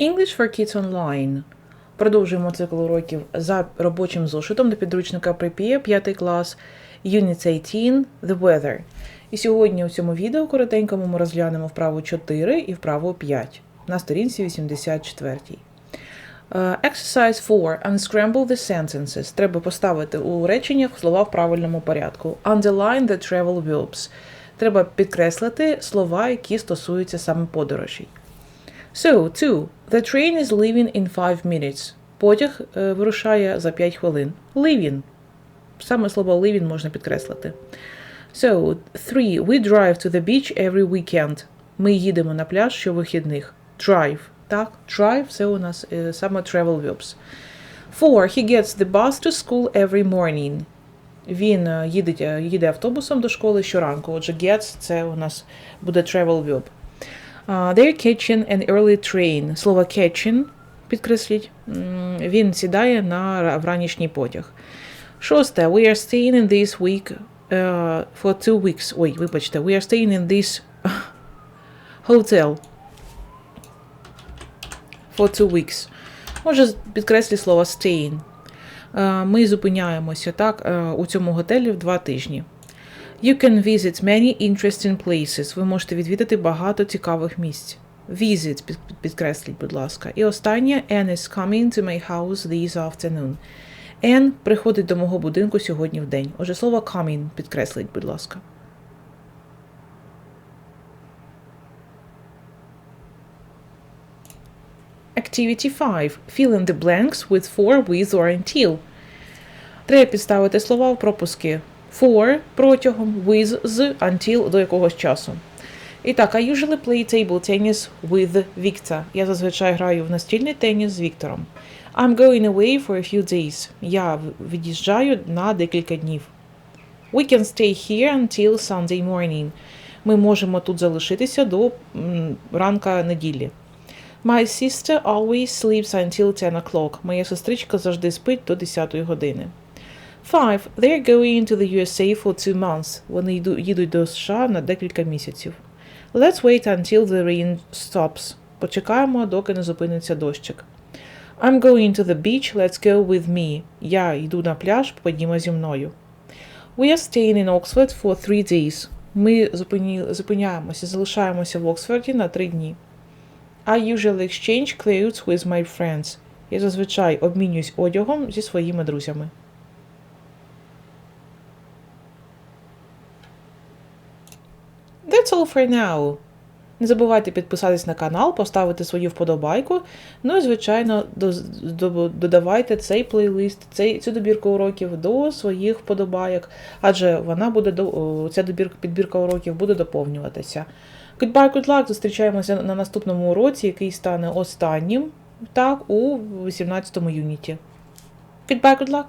English for Kids Online. Продовжуємо цикл уроків за робочим зошитом до підручника Prepare 5 клас Unit 18 The Weather. І сьогодні у цьому відео коротенькому ми розглянемо вправу 4 і вправу 5 на сторінці 84. Е, Exercise 4. Unscramble the sentences. Треба поставити у реченнях слова в правильному порядку. Underline the travel verbs. Треба підкреслити слова, які стосуються саме подорожей. So, two. The train is leaving in five minutes. Потяг е, вирушає за 5 хвилин. Leaving. Саме слово leaving можна підкреслити. So, three. We drive to the beach every weekend. Ми їдемо на пляж щовихідних. Drive. Так, drive це у нас е, саме travel verbs. Four. He gets the bus to school every morning. Він е, їде, е, їде автобусом до школи щоранку. Отже, gets це у нас буде travel verb. They're catching an early train. Слово catching, підкресліть, він сідає на ра- в ранішній потяг. Шосте. We are staying in this week uh, for two weeks. Ой, вибачте, we are staying in this hotel for two weeks. Може, підкреслі слово staying. Е, Ми зупиняємося так е, у цьому готелі в два тижні. You can visit many interesting places. Ви можете відвідати багато цікавих місць. Visit, під- під- підкресліть, будь ласка. І останнє Anne is coming to my house this afternoon. Anne приходить до мого будинку сьогодні в день. Отже, слово coming підкресліть, будь ласка. Activity 5. Fill in the blanks with for, with or until. Треба підставити слова в пропуски for протягом, with з until до якогось часу. І так, I usually play table tennis with Victor. Я зазвичай граю в настільний теніс з Віктором. I'm going away for a few days. Я від'їжджаю на декілька днів. We can stay here until Sunday morning. Ми можемо тут залишитися до ранка неділі. My sister always sleeps until 10 o'clock. Моя сестричка завжди спить до 10 години. Five. They're going to the USA for two months. Вони їдуть до США на декілька місяців. Let's wait until the rain stops. Почекаємо, доки не зупиниться дощик. I'm going to the beach. Let's go with me. Я йду на пляж, ходімо зі мною. We are staying in Oxford for three days. Ми зупиняємося, залишаємося в Оксфорді на три дні. I usually exchange clothes with my friends. Я зазвичай обмінююсь одягом зі своїми друзями. That's all for now. Не забувайте підписатись на канал, поставити свою вподобайку. Ну і, звичайно, додавайте цей плейлист, цей, цю добірку уроків до своїх вподобайок, адже вона буде ця добірка, підбірка уроків буде доповнюватися. Goodbye, good luck! Зустрічаємося на наступному уроці, який стане останнім, так, у 18 юніті. Goodbye, good luck!